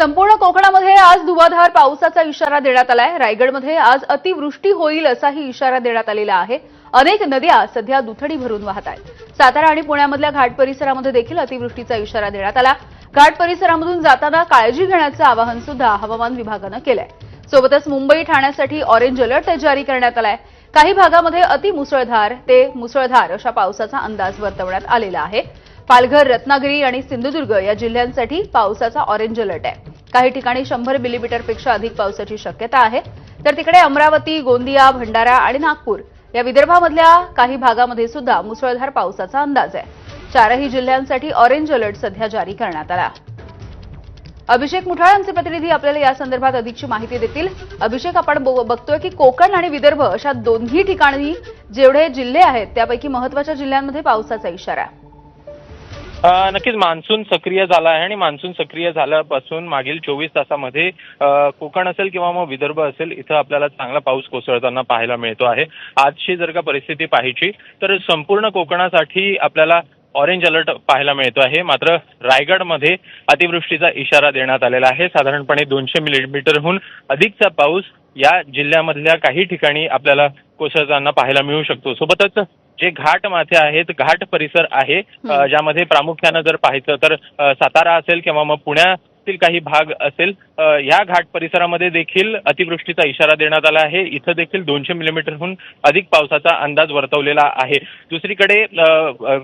संपूर्ण कोकणामध्ये आज धुवाधार पावसाचा इशारा देण्यात आलाय. रायगडमध्ये आज अतिवृष्टी होईल असाही इशारा देण्यात आलेला आहे. अनेक नद्या सध्या दुथडी भरून वाहत आहेत. सातारा आणि पुण्यामधल्या घाट परिसरामध्ये देखील अतिवृष्टीचा इशारा देण्यात आला. घाट परिसरामधून जाताना काळजी घेण्याचं आवाहन सुद्धा हवामान विभागानं केलंय. सोबतच मुंबई ठाण्यासाठी ऑरेंज अलर्ट जारी करण्यात आलाय. काही भागामध्ये अतिमुसळधार ते मुसळधार अशा पावसाचा अंदाज वर्तवण्यात आलेला आहे. पालघर रत्नागिरी आणि सिंधुदुर्ग या जिल्ह्यांसाठी पावसाचा ऑरेंज अलर्ट आहे. काही ठिकाणी शंभर मिलीमीटरपेक्षा अधिक पावसाची शक्यता आहे. तर तिकडे अमरावती गोंदिया भंडारा आणि नागपूर या विदर्भामधल्या काही भागामध्ये सुद्धा मुसळधार पावसाचा अंदाज आहे. चारही जिल्ह्यांसाठी ऑरेंज अलर्ट सध्या जारी करण्यात आला. अभिषेक मुठाळ आमचे प्रतिनिधी आपल्याला या संदर्भात अधिकची माहिती देतील. अभिषेक आपण बघतोय की कोकण आणि विदर्भ अशा दोन्ही ठिकाणी जेवढे जिल्हे आहेत त्यापैकी महत्त्वाच्या जिल्ह्यांमध्ये पावसाचा इशारा आहे. नक्कीच मान्सून सक्रिय झाला आहे आणि मान्सून सक्रिय झाल्यापासून मागील चोवीस तासामध्ये कोकण असेल किंवा मग विदर्भ असेल इथं आपल्याला चांगला पाऊस कोसळताना पाहायला मिळतो आहे. आजची जर का परिस्थिती पाहायची तर संपूर्ण कोकणासाठी आपल्याला ऑरेंज अलर्ट पाहायला मिळतो आहे. मात्र रायगडमध्ये अतिवृष्टीचा इशारा देण्यात आलेला आहे. साधारणपणे दोनशे मिलीमीटरहून अधिकचा पाऊस या जिल्ह्यामधल्या काही ठिकाणी आपल्याला कोसळताना पाहायला मिळू शकतो. सोबतच जे घाट माथे आहेत घाट परिसर आहे ज्यामध्ये प्रामुख्यानं जर पाहायचं तर सातारा असेल किंवा मग पुण्यातील काही भाग असेल या घाट परिसरामध्ये देखील अतिवृष्टीचा इशारा देण्यात आला आहे. इथं देखील दोनशे मिलीमीटरहून अधिक पावसाचा अंदाज वर्तवलेला आहे. दुसरीकडे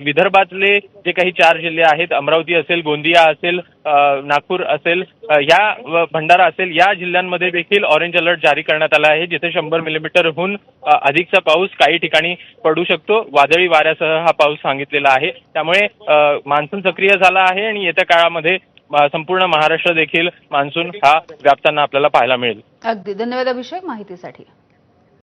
विदर्भातले जे काही चार जिल्हे आहेत अमरावती असेल गोंदिया असेल नागपूर असेल या भंडारा असेल या जिल्ह्यांमध्ये देखील ऑरेंज अलर्ट जारी करण्यात आला आहे जिथे शंभर मिलीमीटरहून अधिकचा पाऊस काही ठिकाणी पडू शकतो. वादळी वाऱ्यासह हा पाऊस सांगितलेला आहे. त्यामुळे मान्सून सक्रिय झाला आहे आणि येत्या काळामध्ये संपूर्ण महाराष्ट्र देखील मान्सून हा व्यापताना आपल्याला पाहायला मिळेल. अगदी. धन्यवाद अभिषेक माहितीसाठी.